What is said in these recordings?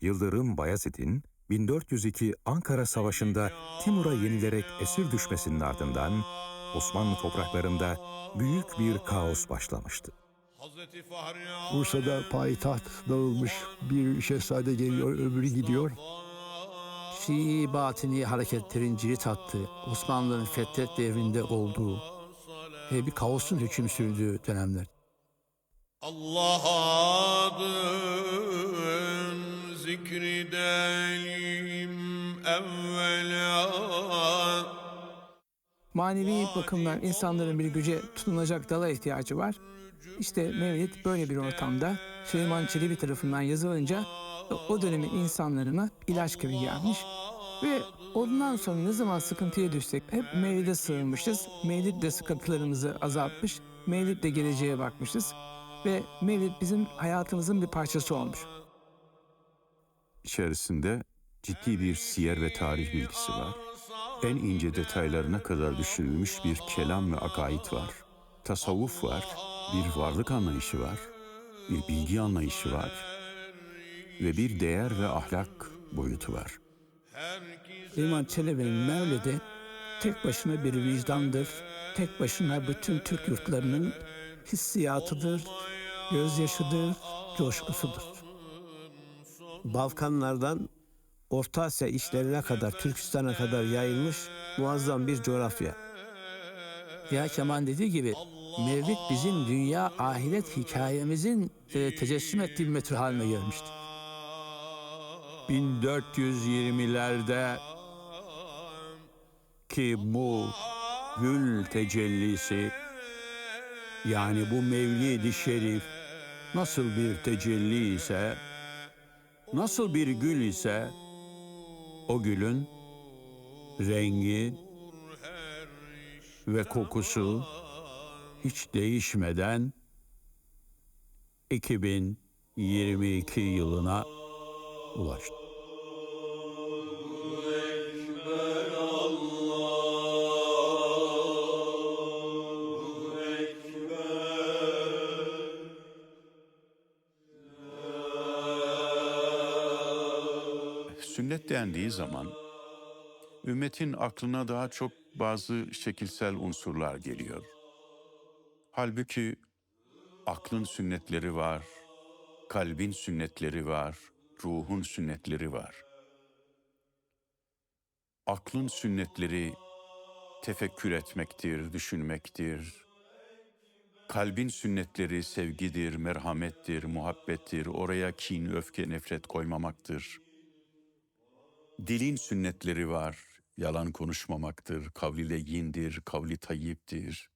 Yıldırım Bayezid'in 1402 Ankara Savaşı'nda Timur'a yenilerek esir düşmesinin ardından Osmanlı topraklarında büyük bir kaos başlamıştı. Bursa'da payitaht dağılmış bir şehzade geliyor, öbürü gidiyor. Şii batini hareketlerin cirit attığı, Osmanlı'nın fetret devrinde olduğu ve bir kaosun hüküm sürdüğü dönemler. Allah adın zikredelim evvela Manevi bakımdan insanların bir güce tutunacak dala ihtiyacı var. İşte Mevlid böyle bir ortamda Süleyman Çelebi tarafından yazılınca o dönemin insanlarına ilaç gibi gelmiş. Ve ondan sonra ne zaman sıkıntıya düşsek hep Mevlid'e sığınmışız. Mevlid de sıkıntılarımızı azaltmış. Mevlid de geleceğe bakmışız. Ve Mevlid bizim hayatımızın bir parçası olmuş. İçerisinde ciddi bir siyer ve tarih bilgisi var. En ince detaylarına kadar düşünülmüş bir kelam ve akaid var. Tasavvuf var, bir varlık anlayışı var, bir bilgi anlayışı var ve bir değer ve ahlak boyutu var. Süleyman Çelebi'nin Mevlid'i tek başına bir vicdandır. Tek başına bütün Türk yurtlarının hissiyatıdır, gözyaşıdır, coşkusudur. Balkanlardan Orta Asya işlerine kadar, Türkistan'a kadar yayılmış muazzam bir coğrafya. Ya Kemal dediği gibi Mevlid bizim dünya ahiret hikayemizin e, tecessüm ettiği bir metre haline gelmiştir. 1420'lerde ki bu gül tecellisi yani bu mevlid-i şerif nasıl bir tecelli ise nasıl bir gül ise o gülün rengi ve kokusu hiç değişmeden 2022 yılına ulaştı. Dendiği zaman ümmetin aklına daha çok bazı şekilsel unsurlar geliyor. Halbuki aklın sünnetleri var, kalbin sünnetleri var, ruhun sünnetleri var. Aklın sünnetleri tefekkür etmektir, düşünmektir. Kalbin sünnetleri sevgidir, merhamettir, muhabbettir. Oraya kin, öfke, nefret koymamaktır. Dilin sünnetleri var. Yalan konuşmamaktır, kavli leyindir, kavli tayyiptir.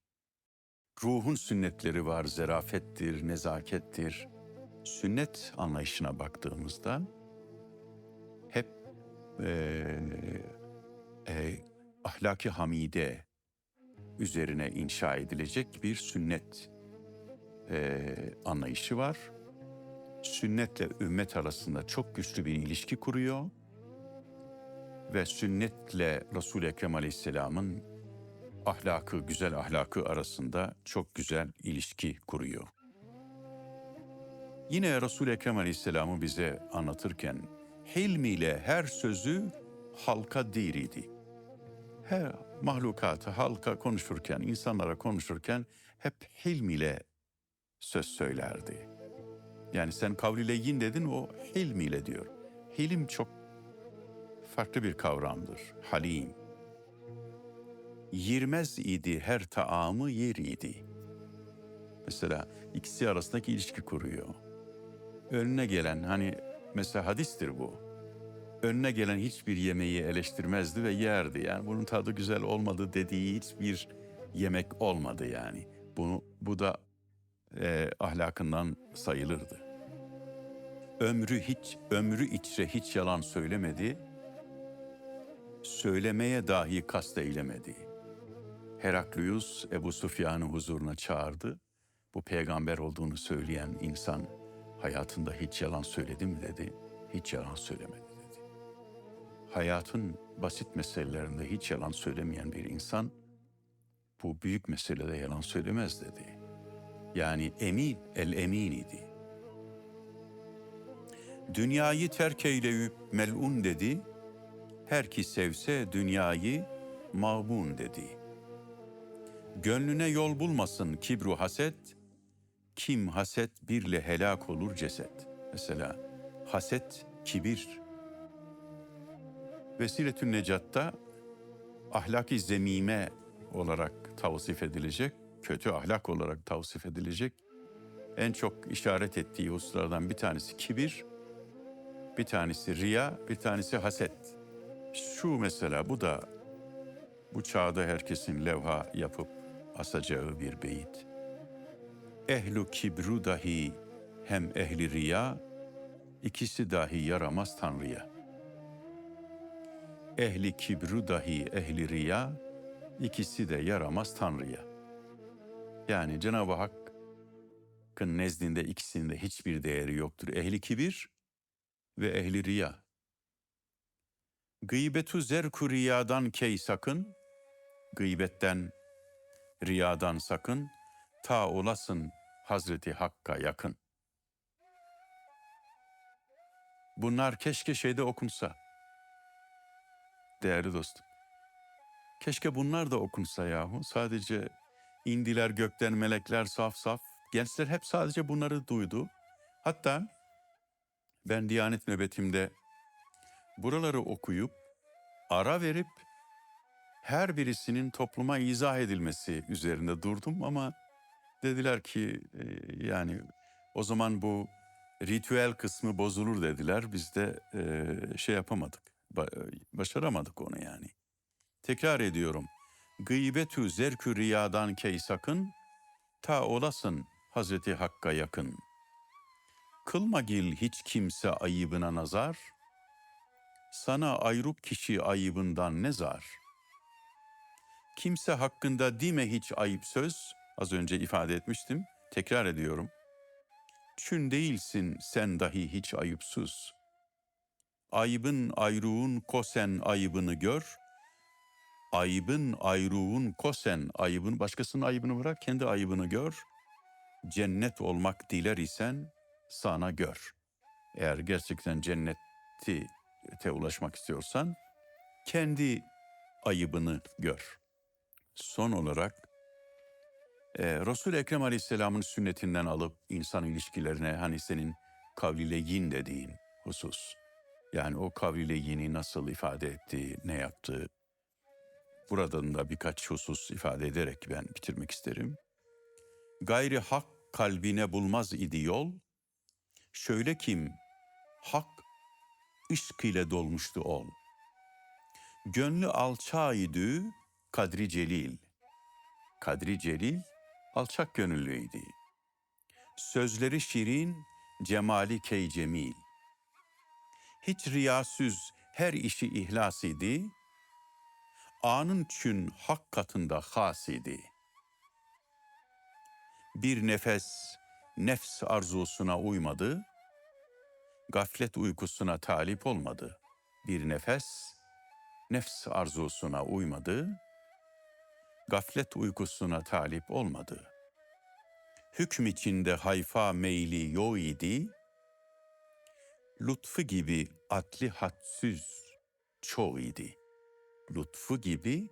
Ruhun sünnetleri var, zerafettir, nezakettir. Sünnet anlayışına baktığımızda hep eee e, ahlaki hamide üzerine inşa edilecek bir sünnet eee, anlayışı var. Sünnetle ümmet arasında çok güçlü bir ilişki kuruyor ve sünnetle Resul-i Ekrem Aleyhisselam'ın ahlakı, güzel ahlakı arasında çok güzel ilişki kuruyor. Yine Resul-i Ekrem Aleyhisselam'ı bize anlatırken hilmiyle her sözü halka diriydi. Her mahlukatı halka konuşurken, insanlara konuşurken hep hilmiyle söz söylerdi. Yani sen kavliyle yin dedin o hilmiyle diyor. Hilim çok farklı bir kavramdır. Halim. Yirmez idi her taamı yer idi. Mesela ikisi arasındaki ilişki kuruyor. Önüne gelen hani mesela hadistir bu. Önüne gelen hiçbir yemeği eleştirmezdi ve yerdi. Yani bunun tadı güzel olmadı dediği hiçbir yemek olmadı yani. Bunu bu da e, ahlakından sayılırdı. Ömrü hiç ömrü içre hiç yalan söylemedi. Söylemeye dahi kast eylemedi. Heraklius Ebu Sufyan'ı huzuruna çağırdı. Bu peygamber olduğunu söyleyen insan hayatında hiç yalan söyledi mi dedi. Hiç yalan söylemedi dedi. Hayatın basit meselelerinde hiç yalan söylemeyen bir insan bu büyük meselede yalan söylemez dedi. Yani emin, el emin idi. Dünyayı terk eyleyip melun dedi. Her ki sevse dünyayı mağbun dedi. Gönlüne yol bulmasın kibru haset. Kim haset birle helak olur ceset. Mesela haset kibir. Vesiletün Necat'ta ahlaki zemime olarak tavsif edilecek, kötü ahlak olarak tavsif edilecek en çok işaret ettiği hususlardan bir tanesi kibir, bir tanesi riya, bir tanesi haset. Şu mesela bu da bu çağda herkesin levha yapıp asacağı bir beyit. Ehlu kibru dahi hem ehli riya, ikisi dahi yaramaz Tanrı'ya. Ehli kibru dahi ehli riya, ikisi de yaramaz Tanrı'ya. Yani Cenab-ı Hakk'ın nezdinde ikisinde hiçbir değeri yoktur. Ehli kibir ve ehli riya. Gıybetu zerku riyadan key sakın, gıybetten, riyadan sakın, ta olasın Hazreti Hakk'a yakın. Bunlar keşke şeyde okunsa. Değerli dostum. Keşke bunlar da okunsa yahu. Sadece indiler gökten melekler saf saf. Gençler hep sadece bunları duydu. Hatta ben Diyanet nöbetimde buraları okuyup ara verip her birisinin topluma izah edilmesi üzerinde durdum ama dediler ki e, yani o zaman bu ritüel kısmı bozulur dediler. Biz de e, şey yapamadık. Ba- başaramadık onu yani. Tekrar ediyorum. Gıybetü zerkü riyadan key sakın, ta olasın Hazreti Hakk'a yakın. Kılma gil hiç kimse ayıbına nazar, sana ayrık kişi ayıbından ne zar? Kimse hakkında dime hiç ayıp söz, az önce ifade etmiştim, tekrar ediyorum. Çün değilsin sen dahi hiç ayıpsız. Ayıbın ayruğun kosen ayıbını gör, ayıbın ayruğun kosen ayıbın başkasının ayıbını bırak kendi ayıbını gör. Cennet olmak diler isen sana gör. Eğer gerçekten cenneti te ulaşmak istiyorsan kendi ayıbını gör. Son olarak e, Resul Ekrem Aleyhisselam'ın sünnetinden alıp insan ilişkilerine hani senin kavliyle yin dediğin husus. Yani o kavliyle yini nasıl ifade etti, ne yaptı, Buradan da birkaç husus ifade ederek ben bitirmek isterim. Gayri hak kalbine bulmaz idi yol. Şöyle kim hak ışk ile dolmuştu ol. Gönlü alçağıydı kadri celil. Kadri celil alçak gönüllüydü. Sözleri şirin, cemali key cemil. Hiç riyasüz her işi ihlas idi anın çün hak katında has idi. Bir nefes nefs arzusuna uymadı, gaflet uykusuna talip olmadı. Bir nefes nefs arzusuna uymadı, gaflet uykusuna talip olmadı. Hüküm içinde hayfa meyli yo idi, lütfu gibi atli hadsüz çoğu idi.'' lütfu gibi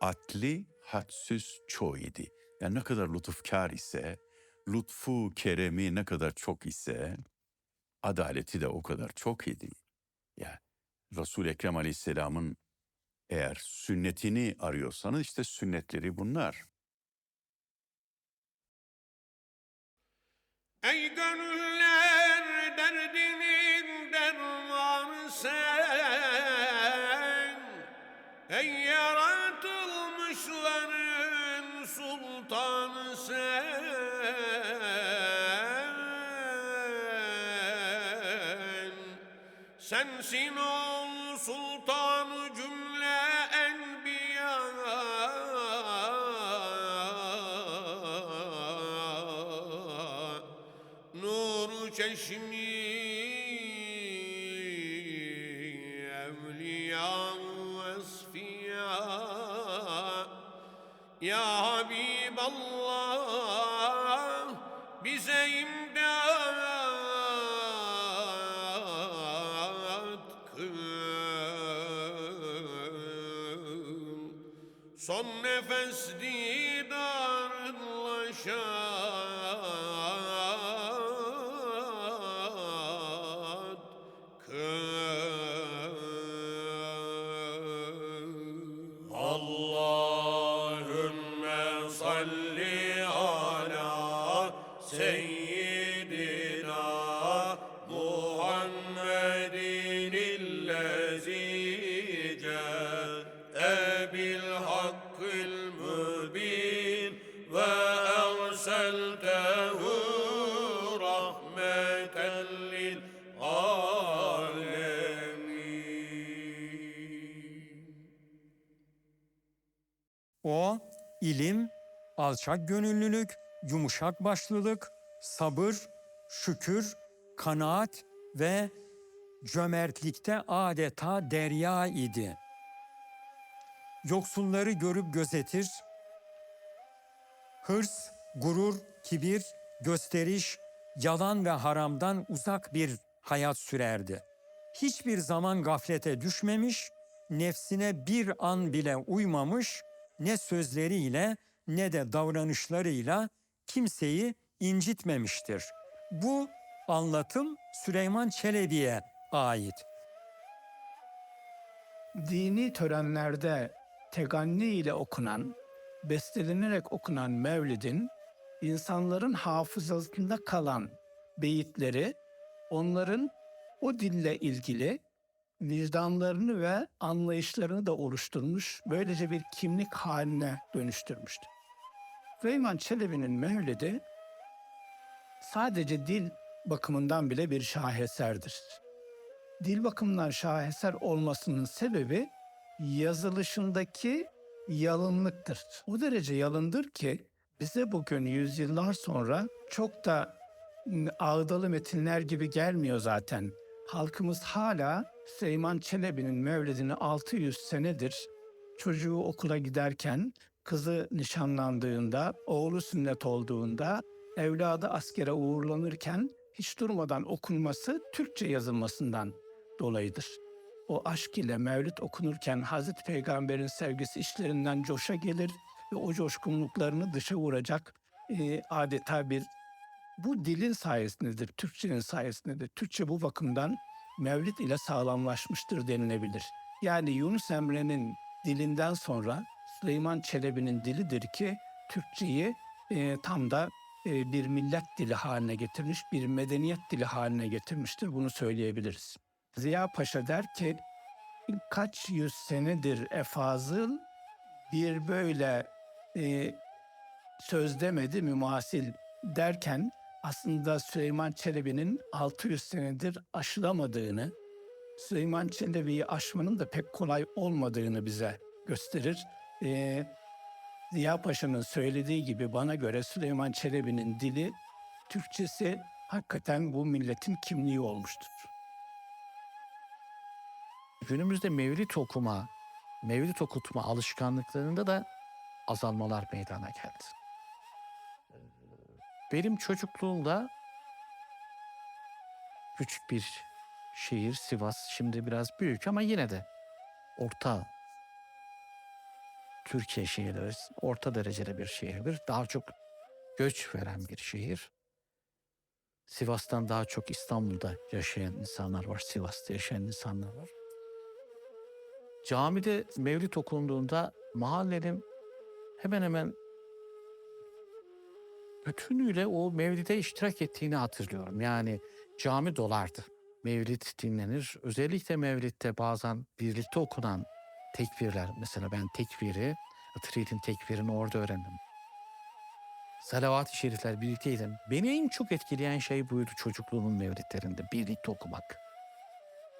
atli hadsiz çoğu idi. Yani ne kadar lütufkar ise, lütfu keremi ne kadar çok ise, adaleti de o kadar çok idi. Ya Resul Ekrem Aleyhisselam'ın eğer sünnetini arıyorsanız işte sünnetleri bunlar. Ey gönüller derdinin dermanı sen سِنُوا Son nefes didarınla alçak gönüllülük, yumuşak başlılık, sabır, şükür, kanaat ve cömertlikte adeta derya idi. Yoksulları görüp gözetir, hırs, gurur, kibir, gösteriş, yalan ve haramdan uzak bir hayat sürerdi. Hiçbir zaman gaflete düşmemiş, nefsine bir an bile uymamış, ne sözleriyle ne de davranışlarıyla kimseyi incitmemiştir. Bu anlatım Süleyman Çelebi'ye ait. Dini törenlerde teganni ile okunan, bestelenerek okunan Mevlid'in insanların hafızasında kalan beyitleri onların o dille ilgili vicdanlarını ve anlayışlarını da oluşturmuş, böylece bir kimlik haline dönüştürmüştü. Süleyman Çelebi'nin Mevlid'i sadece dil bakımından bile bir şaheserdir dil bakımından şaheser olmasının sebebi yazılışındaki yalınlıktır. O derece yalındır ki bize bugün yüzyıllar sonra çok da ağdalı metinler gibi gelmiyor zaten. Halkımız hala Süleyman Çelebi'nin Mevlidini 600 senedir çocuğu okula giderken, kızı nişanlandığında, oğlu sünnet olduğunda, evladı askere uğurlanırken hiç durmadan okunması Türkçe yazılmasından dolayıdır. O aşk ile Mevlid okunurken Hazreti Peygamber'in sevgisi işlerinden coşa gelir ve o coşkunluklarını dışa vuracak e, adeta bir bu dilin sayesindedir, Türkçenin sayesindedir. Türkçe bu bakımdan Mevlid ile sağlamlaşmıştır denilebilir. Yani Yunus Emre'nin dilinden sonra Süleyman Çelebi'nin dilidir ki Türkçeyi e, tam da e, bir millet dili haline getirmiş, bir medeniyet dili haline getirmiştir. Bunu söyleyebiliriz. Ziya Paşa der ki kaç yüz senedir efazıl bir böyle e, söz demedi mümasil derken aslında Süleyman Çelebi'nin 600 senedir aşılamadığını, Süleyman Çelebi'yi aşmanın da pek kolay olmadığını bize gösterir. E, Ziya Paşa'nın söylediği gibi bana göre Süleyman Çelebi'nin dili, Türkçesi hakikaten bu milletin kimliği olmuştur. Günümüzde mevlid okuma, mevlid okutma alışkanlıklarında da azalmalar meydana geldi. Benim çocukluğumda küçük bir şehir Sivas şimdi biraz büyük ama yine de orta Türkiye şehirleri orta derecede bir şehirdir. Daha çok göç veren bir şehir. Sivas'tan daha çok İstanbul'da yaşayan insanlar var. Sivas'ta yaşayan insanlar var. Camide mevlid okunduğunda mahallenin hemen hemen bütünüyle o mevlide iştirak ettiğini hatırlıyorum. Yani cami dolardı. Mevlid dinlenir. Özellikle mevlidde bazen birlikte okunan tekbirler. Mesela ben tekbiri, Itrid'in tekbirini orada öğrendim. Salavat-ı şerifler birlikteydim. Beni en çok etkileyen şey buydu çocukluğumun mevlidlerinde. Birlikte okumak.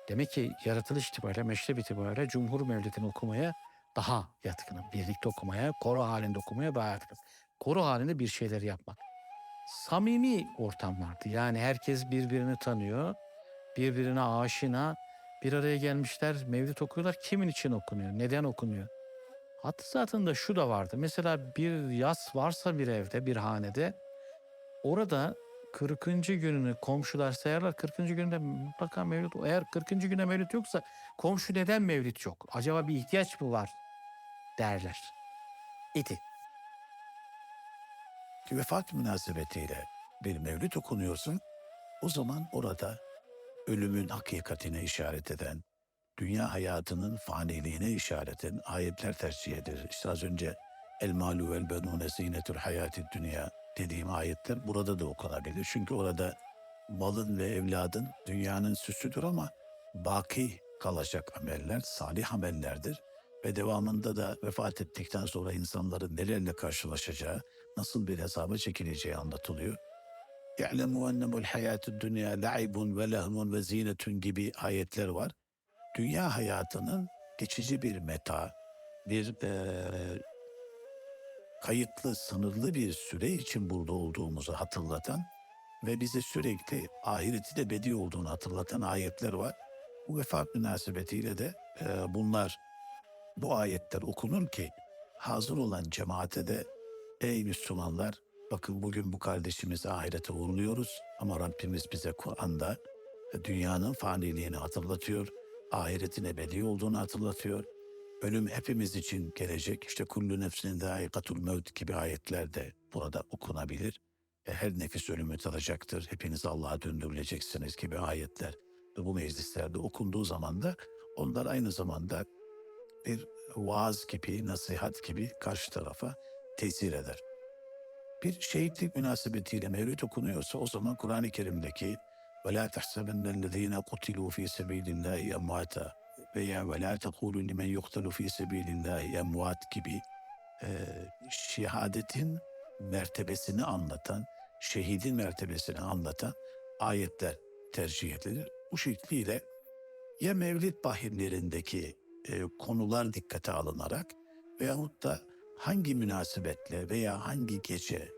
Demek ki yaratılış itibariyle, meşrep itibariyle Cumhur Mevlidini okumaya daha yatkınım. Birlikte okumaya, koro halinde okumaya daha yatkınım. Koro halinde bir şeyler yapmak. Samimi ortam vardı. Yani herkes birbirini tanıyor. Birbirine aşina. Bir araya gelmişler, mevlid okuyorlar. Kimin için okunuyor? Neden okunuyor? Hatta zaten da şu da vardı. Mesela bir yas varsa bir evde, bir hanede orada 40. gününü komşular sayarlar. 40. günde mutlaka mevlid. Eğer 40. güne mevlid yoksa komşu neden mevlid yok? Acaba bir ihtiyaç mı var derler. idi. vefat münasebetiyle bir mevlid okunuyorsun. O zaman orada ölümün hakikatine işaret eden, dünya hayatının faniliğine işaret eden ayetler tercih edilir. İşte az önce El malu vel benune zinetül hayati dünya dediğim ayetler burada da okunabilir. Çünkü orada malın ve evladın dünyanın süsüdür ama baki kalacak ameller salih amellerdir. Ve devamında da vefat ettikten sonra insanların nelerle karşılaşacağı, nasıl bir hesaba çekileceği anlatılıyor. يَعْلَمُوا اَنَّمُ الْحَيَاتُ الدُّنْيَا لَعِبٌ وَلَهْمٌ وَزِينَةٌ gibi ayetler var. Dünya hayatının geçici bir meta, bir eee, kayıtlı, sınırlı bir süre için burada olduğumuzu hatırlatan ve bize sürekli ahireti de bedi olduğunu hatırlatan ayetler var. Bu vefat münasebetiyle de eee, bunlar, bu ayetler okunur ki hazır olan cemaate de ey Müslümanlar bakın bugün bu kardeşimizi ahirete uğurluyoruz ama Rabbimiz bize Kur'an'da dünyanın faniliğini hatırlatıyor, ahiretin ebedi olduğunu hatırlatıyor. Ölüm hepimiz için gelecek. İşte kullu nefsinin daikatul mevt gibi ayetler de burada okunabilir. E, her nefis ölümü tadacaktır. Hepiniz Allah'a döndürüleceksiniz gibi ayetler. Ve bu meclislerde okunduğu zaman da onlar aynı zamanda bir vaaz gibi, nasihat gibi karşı tarafa tesir eder Bir şehitlik münasebetiyle mevlüt okunuyorsa o zaman Kur'an-ı Kerim'deki وَلَا تَحْسَبَنَّ الَّذ۪ينَ قُتِلُوا ف۪ي سَب۪يلِ اللّٰهِ اَمْوَاتًا veya وَلَا تَقُولُوا لِمَنْ يُقْتَلُ ف۪ي سَب۪يلِ اللّٰهِ اَمْوَاتٍ gibi e, şehadetin mertebesini anlatan, şehidin mertebesini anlatan ayetler tercih edilir. Bu şekliyle ya mevlid bahirlerindeki e, konular dikkate alınarak veyahut da hangi münasebetle veya hangi gece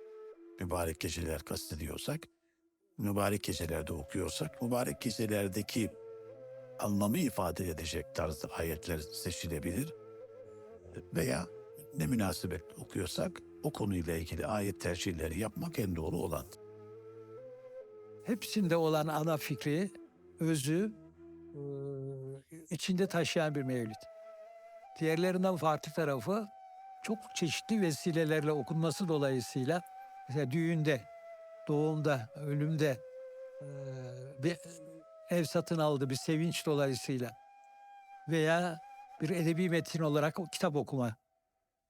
mübarek geceler kastediyorsak, mübarek gecelerde okuyorsak, mübarek gecelerdeki anlamı ifade edecek tarzda ayetler seçilebilir. Veya ne münasebet okuyorsak o konuyla ilgili ayet tercihleri yapmak en doğru olan. Hepsinde olan ana fikri, özü e, içinde taşıyan bir mevlid. Diğerlerinden farklı tarafı çok çeşitli vesilelerle okunması dolayısıyla mesela düğünde, doğumda, ölümde e, bir ev satın aldı bir sevinç dolayısıyla veya bir edebi metin olarak o kitap okuma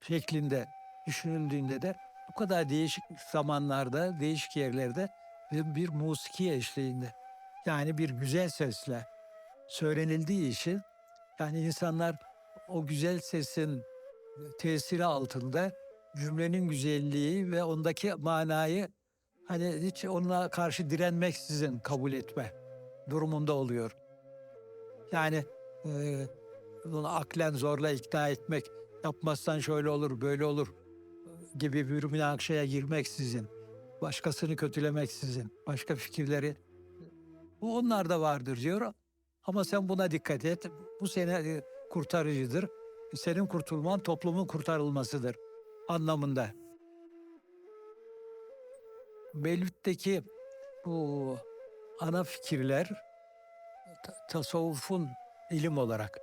şeklinde düşünüldüğünde de bu kadar değişik zamanlarda, değişik yerlerde ve bir musiki eşliğinde yani bir güzel sesle söylenildiği için yani insanlar o güzel sesin tesiri altında cümlenin güzelliği ve ondaki manayı hani hiç onunla karşı direnmeksizin kabul etme durumunda oluyor. Yani e, bunu aklen zorla ikna etmek, yapmazsan şöyle olur, böyle olur gibi bir münakşaya girmeksizin, başkasını kötülemeksizin, başka fikirleri bu onlar da vardır diyor. Ama sen buna dikkat et. Bu seni e, kurtarıcıdır. Senin kurtulman toplumun kurtarılmasıdır anlamında. Mevlüt'teki bu ana fikirler ta- tasavvufun ilim olarak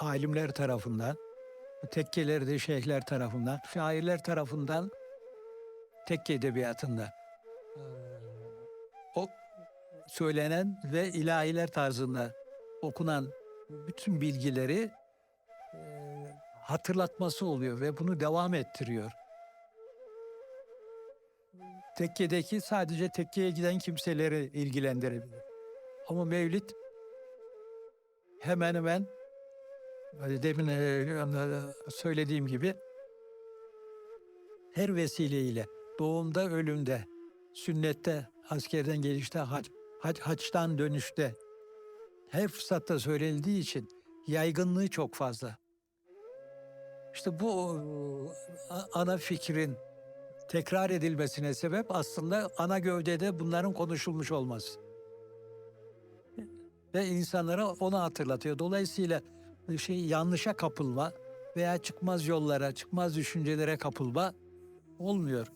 alimler tarafından, tekkelerde şeyhler tarafından, şairler tarafından tekke edebiyatında eee, o söylenen ve ilahiler tarzında okunan bütün bilgileri hatırlatması oluyor ve bunu devam ettiriyor. Tekkedeki sadece tekkeye giden kimseleri ilgilendirebilir. Ama Mevlid hemen hemen hani demin e, söylediğim gibi her vesileyle doğumda, ölümde, sünnette, askerden gelişte, hac, hac, haçtan dönüşte her fırsatta söylenildiği için yaygınlığı çok fazla. İşte bu e, ana fikrin tekrar edilmesine sebep aslında ana gövdede bunların konuşulmuş olması. Ve insanlara onu hatırlatıyor. Dolayısıyla şey yanlışa kapılma veya çıkmaz yollara, çıkmaz düşüncelere kapılma olmuyor.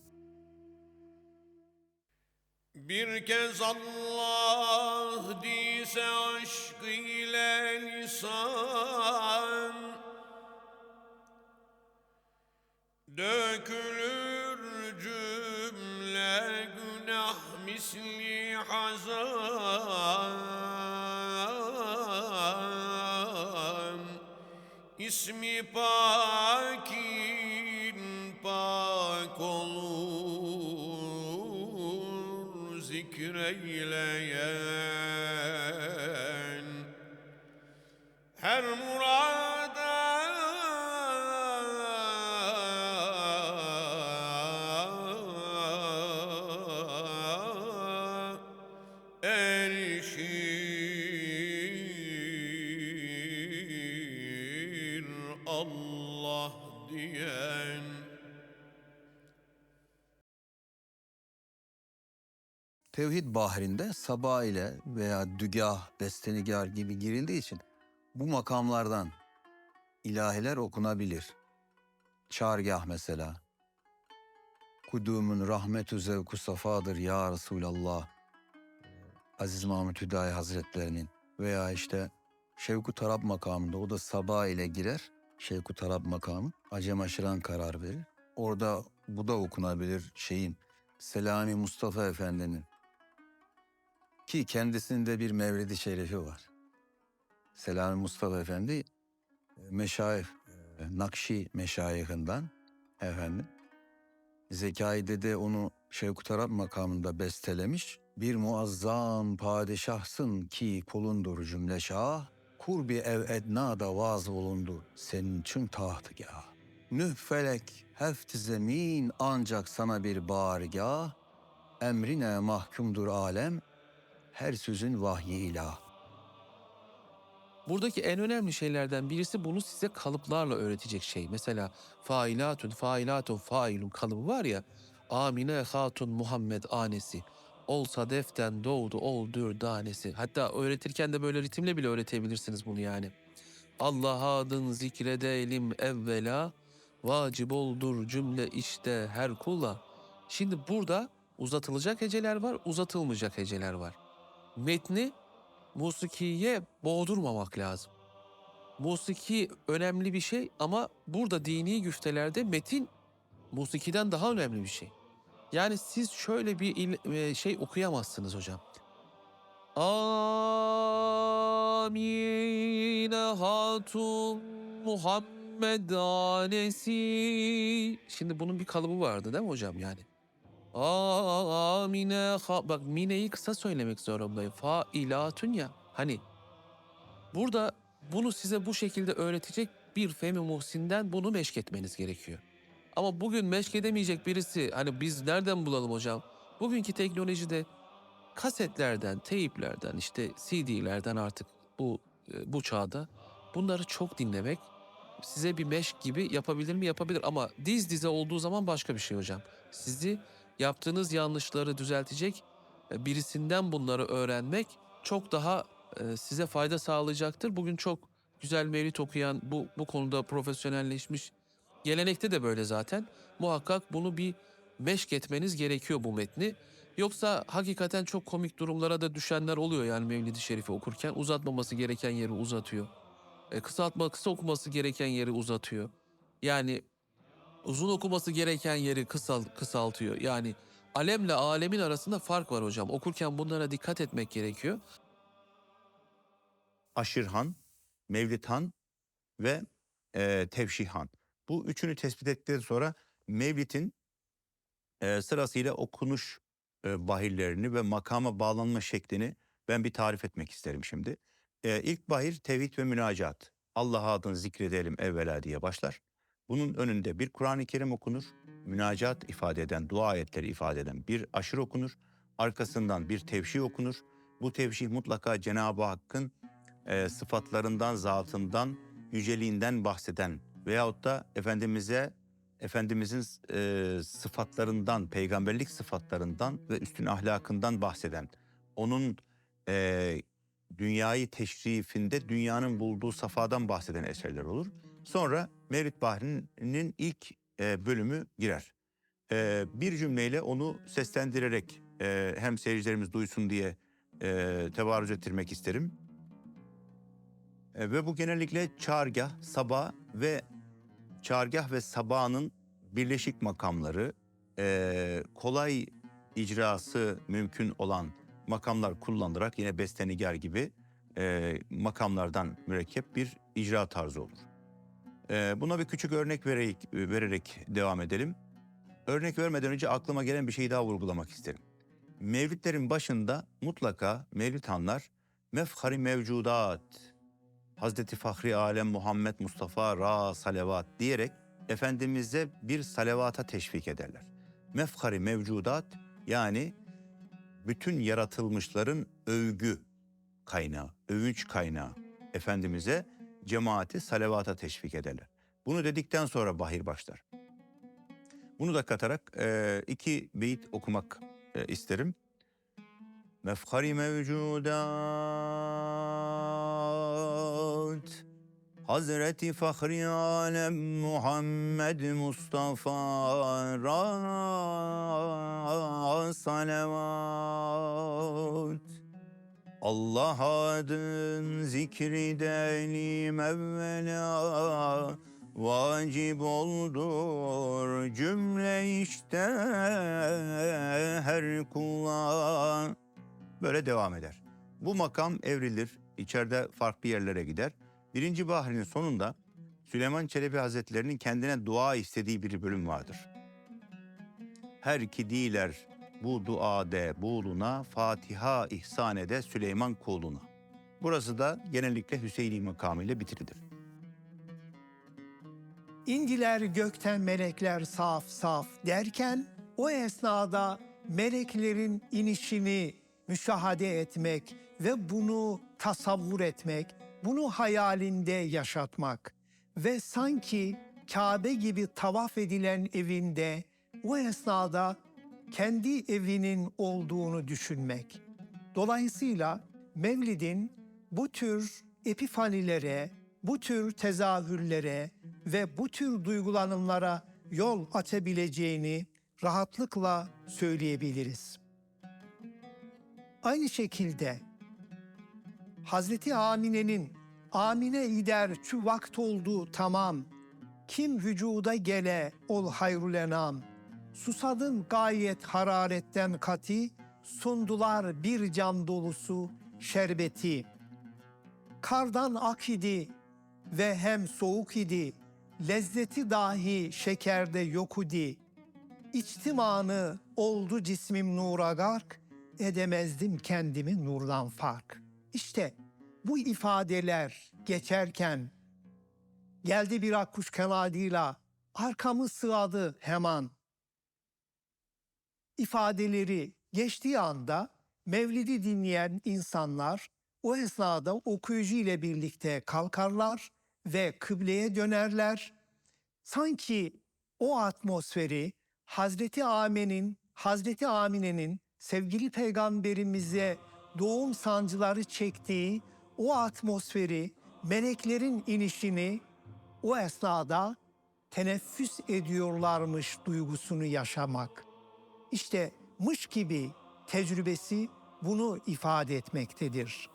Bir kez Allah dise aşk ile lisan Dökülür cümle günah misli hazan. İsmi pakin pak olur zikreyleyen bahrinde sabah ile veya dügah, bestenigar gibi girildiği için bu makamlardan ilahiler okunabilir. Çargah mesela. Kudumun rahmetü zevku safadır ya Resulallah. Aziz Mahmut Hüdayi Hazretlerinin veya işte Şevku Tarab makamında o da sabah ile girer. Şevku Tarab makamı Acem Aşıran karar verir. Orada bu da okunabilir şeyin Selami Mustafa Efendi'nin ki kendisinde bir mevlidi şerifi var. Selami Mustafa Efendi e, meşayih, e, Nakşi meşayihinden efendim. Zekai Dede onu Şevkut Arap makamında bestelemiş. Bir muazzam padişahsın ki kulundur cümle şah. Kurbi ev edna da vaz olundu senin için tahtgah. Nüh felek heft zemin ancak sana bir bargah. Emrine mahkumdur alem her sözün vahyi ilah. Buradaki en önemli şeylerden birisi bunu size kalıplarla öğretecek şey. Mesela failatun, failatun, failun kalıbı var ya. Amine Hatun Muhammed anesi. Ol sadeften doğdu ol dür danesi. Hatta öğretirken de böyle ritimle bile öğretebilirsiniz bunu yani. Allah adın zikredelim evvela. Vacip oldur cümle işte her kula. Şimdi burada uzatılacak heceler var, uzatılmayacak heceler var. Metni musikiye boğdurmamak lazım. Musiki önemli bir şey ama burada dini güftelerde metin musikiden daha önemli bir şey. Yani siz şöyle bir il- e, şey okuyamazsınız hocam. Amine hatun Muhammed anesi. Şimdi bunun bir kalıbı vardı değil mi hocam yani? Amine ha bak mineyi kısa söylemek zorundayım. Failatun ya. Hani burada bunu size bu şekilde öğretecek bir Fehmi Muhsin'den bunu meşk etmeniz gerekiyor. Ama bugün meşk edemeyecek birisi hani biz nereden bulalım hocam? Bugünkü teknolojide kasetlerden, teyiplerden, işte CD'lerden artık bu e, bu çağda bunları çok dinlemek size bir meşk gibi yapabilir mi? Yapabilir ama diz dize olduğu zaman başka bir şey hocam. Sizi yaptığınız yanlışları düzeltecek e, birisinden bunları öğrenmek çok daha e, size fayda sağlayacaktır. Bugün çok güzel mevlit okuyan, bu, bu konuda profesyonelleşmiş gelenekte de böyle zaten. Muhakkak bunu bir meşk etmeniz gerekiyor bu metni. Yoksa hakikaten çok komik durumlara da düşenler oluyor yani Mevlid-i Şerif'i okurken. Uzatmaması gereken yeri uzatıyor. E, kısaltma, kısa okuması gereken yeri uzatıyor. Yani uzun okuması gereken yeri kısal, kısaltıyor. Yani alemle alemin arasında fark var hocam. Okurken bunlara dikkat etmek gerekiyor. Aşırhan, Mevlithan ve e, Tevşihan. Bu üçünü tespit ettikten sonra Mevlid'in e, sırasıyla okunuş e, bahirlerini ve makama bağlanma şeklini ben bir tarif etmek isterim şimdi. E, ilk bahir tevhid ve münacat. Allah adını zikredelim evvela diye başlar. Bunun önünde bir Kur'an-ı Kerim okunur. Münacat ifade eden, dua ayetleri ifade eden bir aşır okunur. Arkasından bir tevşih okunur. Bu tevşih mutlaka Cenab-ı Hakk'ın e, sıfatlarından, zatından, yüceliğinden bahseden veyahut da Efendimiz'e Efendimizin e, sıfatlarından, peygamberlik sıfatlarından ve üstün ahlakından bahseden, onun e, dünyayı teşrifinde dünyanın bulduğu safadan bahseden eserler olur. Sonra Mevlid Bahri'nin ilk e, bölümü girer. E, bir cümleyle onu seslendirerek e, hem seyircilerimiz duysun diye e, tevarüz ettirmek isterim. E, ve bu genellikle çağrgah, sabah ve çağrgah ve sabahın birleşik makamları eee, kolay icrası mümkün olan makamlar kullanılarak yine bestenigar gibi eee, makamlardan mürekkep bir icra tarzı olur. Eee, buna bir küçük örnek vererek, vererek devam edelim. Örnek vermeden önce aklıma gelen bir şeyi daha vurgulamak isterim. Mevlidlerin başında mutlaka mevlid hanlar mefhari mevcudat, Hazreti Fahri Alem Muhammed Mustafa Ra Salavat diyerek Efendimiz'e bir salavata teşvik ederler. Mefhari mevcudat yani bütün yaratılmışların övgü kaynağı, övünç kaynağı Efendimiz'e cemaati salavata teşvik ederler. Bunu dedikten sonra bahir başlar. Bunu da katarak e, iki beyit okumak e, isterim. Mefhari mevcudat Hazreti Fahri Alem Muhammed Mustafa Ra salavat Allah adın zikri delim evvela Vacip oldur cümle işte her kula Böyle devam eder. Bu makam evrilir, içeride farklı yerlere gider. Birinci bahrin sonunda Süleyman Çelebi Hazretleri'nin kendine dua istediği bir bölüm vardır. Her iki diler bu duade buluna, Fatiha ihsan ede Süleyman kuluna. Burası da genellikle Hüseyini makamıyla bitirilir. İndiler gökten melekler saf saf derken o esnada meleklerin inişini müşahede etmek ve bunu tasavvur etmek, bunu hayalinde yaşatmak ve sanki Kabe gibi tavaf edilen evinde o esnada kendi evinin olduğunu düşünmek. Dolayısıyla Mevlid'in bu tür epifanilere, bu tür tezahürlere ve bu tür duygulanımlara yol açabileceğini rahatlıkla söyleyebiliriz. Aynı şekilde Hazreti Amine'nin Amine gider şu vakt oldu tamam. Kim vücuda gele ol hayrul enam. Susadın gayet hararetten kati, sundular bir cam dolusu şerbeti. Kardan ak idi ve hem soğuk idi, lezzeti dahi şekerde yok idi. İçtim anı oldu cismim nura gark, edemezdim kendimi nurdan fark. İşte bu ifadeler geçerken geldi bir akkuş kanadıyla arkamı sığadı hemen. İfadeleri geçtiği anda Mevlid'i dinleyen insanlar o esnada okuyucu ile birlikte kalkarlar ve kıbleye dönerler. Sanki o atmosferi Hazreti Amine'nin Hazreti Amine'nin sevgili peygamberimize doğum sancıları çektiği o atmosferi, meleklerin inişini o esnada teneffüs ediyorlarmış duygusunu yaşamak. İşte mış gibi tecrübesi bunu ifade etmektedir.